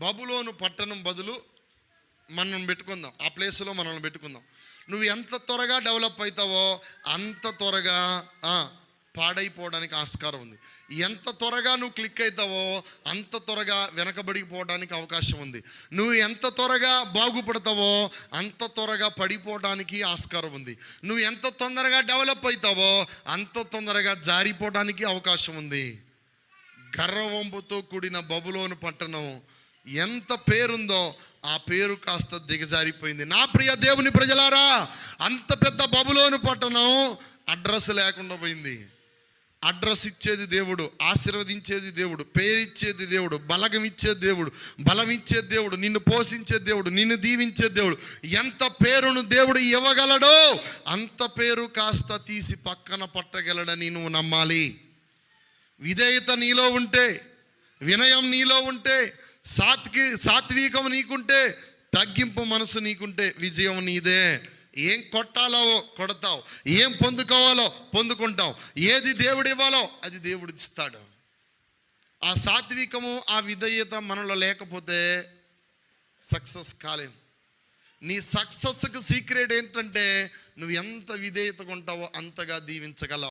బబులోను పట్టణం బదులు మనం పెట్టుకుందాం. ఆ ప్లేస్లో మనల్ని పెట్టుకుందాం. నువ్వు ఎంత త్వరగా డెవలప్ అవుతావో అంత త్వరగా పాడైపోవడానికి ఆస్కారం ఉంది. ఎంత త్వరగా నువ్వు క్లిక్ అవుతావో అంత త్వరగా వెనకబడిపోవడానికి అవకాశం ఉంది. నువ్వు ఎంత త్వరగా బాగుపడతావో అంత త్వరగా పడిపోవడానికి ఆస్కారం ఉంది. నువ్వు ఎంత తొందరగా డెవలప్ అవుతావో అంత తొందరగా జారిపోవడానికి అవకాశం ఉంది. గర్వంపుతో కూడిన బబులోను పట్టణం ఎంత పేరుందో ఆ పేరు కాస్త దిగజారిపోయింది. నా ప్రియ దేవుని ప్రజలారా అంత పెద్ద బబులోను పట్టణం అడ్రస్ లేకుండా పోయింది. అడ్రస్ ఇచ్చేది దేవుడు ఆశీర్వదించేది దేవుడు పేరిచ్చేది దేవుడు బలగం ఇచ్చే దేవుడు బలం ఇచ్చే దేవుడు నిన్ను పోషించే దేవుడు నిన్ను దీవించే దేవుడు. ఎంత పేరును దేవుడు ఇవ్వగలడో అంత పేరు కాస్త తీసి పక్కన పట్టగలడని నువ్వు నమ్మాలి. విధేయత నీలో ఉంటే వినయం నీలో ఉంటే సాత్వి సాత్వికం నీకుంటే తగ్గింపు మనసు నీకుంటే విజయం నీదే. ఏం కొట్టాలో కొడతావు ఏం పొందుకోవాలో పొందుకుంటావు ఏది దేవుడు ఇవ్వాలో అది దేవుడు ఇస్తాడు ఆ సాత్వికము ఆ విధేయత మనలో లేకపోతే సక్సెస్ కాలేం. నీ సక్సెస్కి సీక్రెట్ ఏంటంటే నువ్వు ఎంత విధేయతగా ఉంటావో అంతగా దీవించగలవు.